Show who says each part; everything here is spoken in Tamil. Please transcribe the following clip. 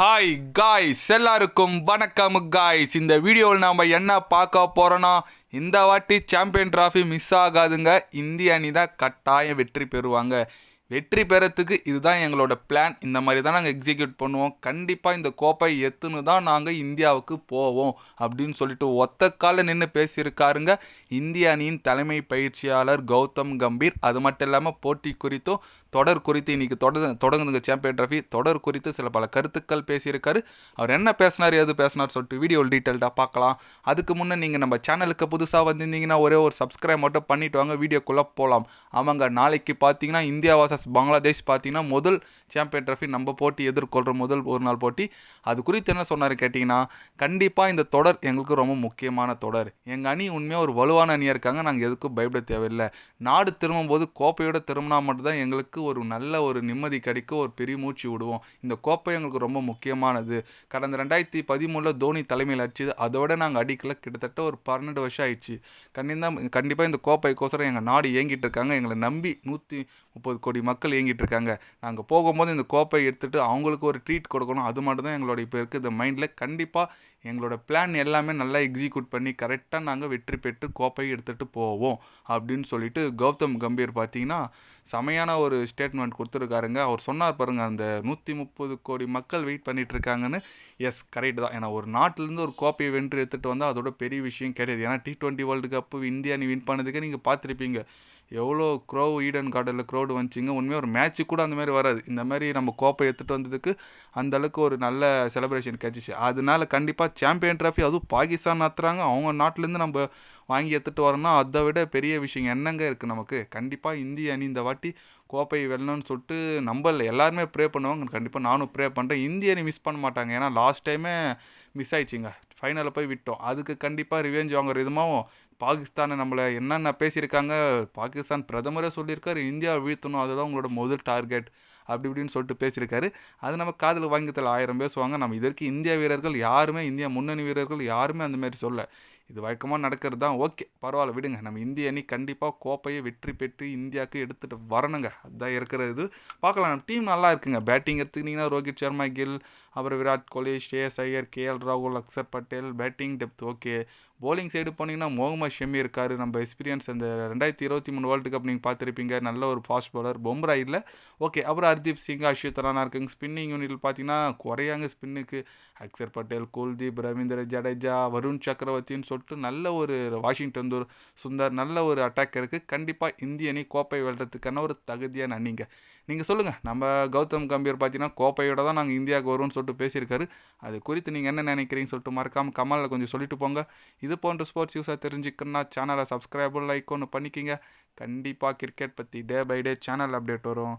Speaker 1: ஹாய் காய்ஸ் எல்லாருக்கும் வணக்கம் காய்ஸ் இந்த வீடியோவில் நாம் என்ன பார்க்க போகிறோன்னா இந்த வாட்டி சாம்பியன் ட்ராஃபி மிஸ் ஆகாதுங்க. இந்திய அணி தான் கட்டாயம் வெற்றி பெறுவாங்க. வெற்றி பெறத்துக்கு இதுதான் எங்களோட பிளான் இந்த மாதிரி தான் நாங்கள் எக்ஸிக்யூட் பண்ணுவோம். கண்டிப்பாக இந்த கோப்பை எத்துன்னு தான் நாங்கள் இந்தியாவுக்கு போவோம் அப்படின்னு சொல்லிட்டு ஒத்த கால நின்று பேசியிருக்காருங்க. இந்திய அணியின் தலைமை பயிற்சியாளர் கௌதம் கம்பீர். அது மட்டும் இல்லாமல் போட்டி குறித்தும் தொடர் குறித்து இன்னைக்கு தொடர் தொடங்குதுங்க சாம்பியன் ட்ராஃபி தொடர் குறித்து சில பல கருத்துக்கள் பேசியிருக்காரு. அவர் என்ன பேசினார் எது பேசினார் சொல்லிட்டு வீடியோ டீட்டெயில்டாக பார்க்கலாம். அதுக்கு முன்னே நீங்கள் நம்ம சேனலுக்கு புதுசாக வந்திருந்தீங்கன்னா ஒரே ஒரு சப்ஸ்கிரைப் மட்டும் பண்ணிட்டு வாங்க. வீடியோக்குள்ளே போகலாம் அவங்க நாளைக்கு பார்த்தீங்கன்னா இந்தியா வாசஸ் பங்களாதேஷ் பார்த்தீங்கன்னா முதல் சாம்பியன் ட்ரஃபி நம்ம போட்டி எதிர்கொள்கிற முதல் ஒரு நாள் போட்டி. அது குறித்து என்ன சொன்னார் கேட்டிங்கன்னா கண்டிப்பாக இந்த தொடர் எங்களுக்கு ரொம்ப முக்கியமான தொடர். எங்கள் அணி உண்மையாக ஒரு வலுவான அணியாக இருக்காங்க நாங்கள் எதுக்கும் பயப்பட தேவையில்லை. நாடு திரும்பும்போது கோப்பையோட திரும்பினா மட்டும்தான் எங்களுக்கு ஒரு நல்ல ஒரு நிம்மதி கிடைக்கும் ஒரு பெரிய மூச்சு விடுவோம். இந்த கோப்பை எங்களுக்கு ரொம்ப முக்கியமானது. கடந்த ரெண்டாயிரத்தி பதிமூணில் தோனி தலைமையில் அடிச்சது அதோட நாங்கள் அடிக்கல. கிட்டத்தட்ட ஒரு பன்னெண்டு வருஷம் ஆயிடுச்சு. கண்டிப்பாக கண்டிப்பாக இந்த கோப்பைக்கோசரம் எங்கள் நாடு இயங்கிட்டு இருக்காங்க. எங்களை நம்பி நூற்றி முப்பது கோடி மக்கள் இயங்கிட்டு இருக்காங்க நாங்கள் போகும்போது இந்த கோப்பை எடுத்துகிட்டு அவங்களுக்கு ஒரு ட்ரீட் கொடுக்கணும். அது மட்டும் தான் எங்களோட இப்போ இருக்குது இந்த மைண்டில் கண்டிப்பாக எங்களோட பிளான் எல்லாமே நல்லா எக்ஸிக்யூட் பண்ணி கரெக்டாக நாங்கள் வெற்றி பெற்று கோப்பை எடுத்துகிட்டு போவோம் அப்படின்னு சொல்லிட்டு கௌதம் கம்பீர் பார்த்தீங்கன்னா செமையான ஒரு ஸ்டேட்மெண்ட் கொடுத்துருக்காருங்க. அவர் சொன்னார் பாருங்கள் அந்த நூற்றி முப்பது கோடி மக்கள் வெயிட் பண்ணிகிட்ருக்காங்கன்னு எஸ் கரெக்ட் தான். ஏன்னா ஒரு நாட்டிலேருந்து ஒரு கோப்பையை வென்று எடுத்துகிட்டு வந்தால் அதோட பெரிய விஷயம் கிடையாது. ஏன்னா T twenty world cup India நீ வின் பண்ணதுக்கு நீங்கள் பார்த்துருப்பீங்க. எவ்வளோ க்ரோ ஈடன் கார்டனில் க்ரௌடு வந்துச்சிங்க. உண்மையாக ஒரு மேட்ச்சு கூட அந்த மாதிரி வராது. இந்த மாதிரி நம்ம கோப்பை எடுத்துகிட்டு வந்ததுக்கு அந்தளவுக்கு ஒரு நல்ல செலிப்ரேஷன் கிடச்சிச்சு. அதனால கண்டிப்பாக சாம்பியன் ட்ராஃபி அதுவும் பாகிஸ்தான் நாத்துறாங்க அவங்க நாட்டிலேருந்து நம்ம வாங்கி எடுத்துகிட்டு வரோம்னா அதை விட பெரிய விஷயம் என்னங்க இருக்குது நமக்கு? கண்டிப்பாக இந்திய அணி இந்த வாட்டி கோப்பை வெல்லணும்னு சொல்லிட்டு நம்பல. எல்லாருமே ப்ரே பண்ணுவாங்க. கண்டிப்பாக நானும் ப்ரே பண்ணுறேன் இந்திய அணி மிஸ் பண்ண மாட்டாங்க. ஏன்னா லாஸ்ட் டைமே மிஸ் ஆயிடுச்சிங்க. ஃபைனலில் போய் விட்டோம். அதுக்கு கண்டிப்பாக ரிவெஞ்ச் வாங்குற விதமாகவும் பாகிஸ்தானை நம்மளை என்னென்ன பேசியிருக்காங்க பாகிஸ்தான் பிரதமரே சொல்லியிருக்காரு இந்தியாவை வீழ்த்தணும் அதுதான் உங்களோட முதல் டார்கெட். அப்படி இப்படின்னு சொல்லிட்டு பேசியிருக்காரு. அது நம்ம காதில் வாங்கித்தல ஆயிரம் பேசுவாங்க நம்ம இதற்கு இந்திய வீரர்கள் யாருமே இந்தியா முன்னணி வீரர்கள் யாருமே அந்த மாதிரி சொல்ல இது வழக்கமாக நடக்கிறது தான். ஓகே பரவாயில்ல விடுங்க. நம்ம இந்திய அணி கண்டிப்பாக கோப்பையை வெற்றி பெற்று இந்தியாவுக்கு எடுத்துகிட்டு வரணுங்க. அதுதான் இருக்கிற இது பார்க்கலாம். நம்ம டீம் நல்லா இருக்குங்க. பேட்டிங் எடுத்துக்கிட்டிங்கன்னா ரோஹித் சர்மா கில் அப்புறம் விராட் கோலி ஸ்ரேயஸ் ஐயர் கேஎல் ராகுல் Axar Patel batting depth okay bowling side போனீங்கன்னா முகமது ஷமி இருக்கார். நம்ம எக்ஸ்பீரியன்ஸ் அந்த ரெண்டாயிரத்தி இருபத்தி மூணு வேர்ல்டு கப் நீங்கள் பார்த்துருப்பீங்க. நல்ல ஒரு ஃபாஸ்ட் பவுலர் பொம்ரா இல்லை. ஓகே அப்புறம் ஹர்தீப் சிங் அஷித் ரானா இருக்குங்க. ஸ்பின்னிங் யூனிட்டில் பார்த்தீங்கன்னா குறையாங்க ஸ்பின்னுக்கு அக்சர் பட்டேல் குல்தீப் ரவீந்திர ஜடேஜா வருண் சக்கரவர்த்தின்னு சொல்லிட்டு நல்ல ஒரு வாஷிங்டன் தூர் சுந்தர் நல்ல ஒரு அட்டாக்கருக்கு கண்டிப்பாக இந்திய அணி கோப்பை வெல்றதுக்கான ஒரு தகுதியான அணிங்க. நீங்கள் சொல்லுங்கள் நம்ம கௌதம் கம்பீர் பார்த்தீங்கன்னா கோப்பையோட தான் நாங்கள் இந்தியாவுக்கு வருவோம்னு சொல்லிட்டு பேசியிருக்காரு. அது குறித்து நீங்கள் என்ன நினைக்கிறீங்கன்னு சொல்லிட்டு மறக்காமல் கமலில் கொஞ்சம் சொல்லிட்டு போங்க. இது போன்ற ஸ்போர்ட்ஸ் யூஸாக தெரிஞ்சுக்கணுன்னா சேனலை சப்ஸ்கிரைபர் லைக் ஒன்று பண்ணிக்கிங்க. கண்டிப்பாக கிரிக்கெட் பற்றி day by day channel update வரும்.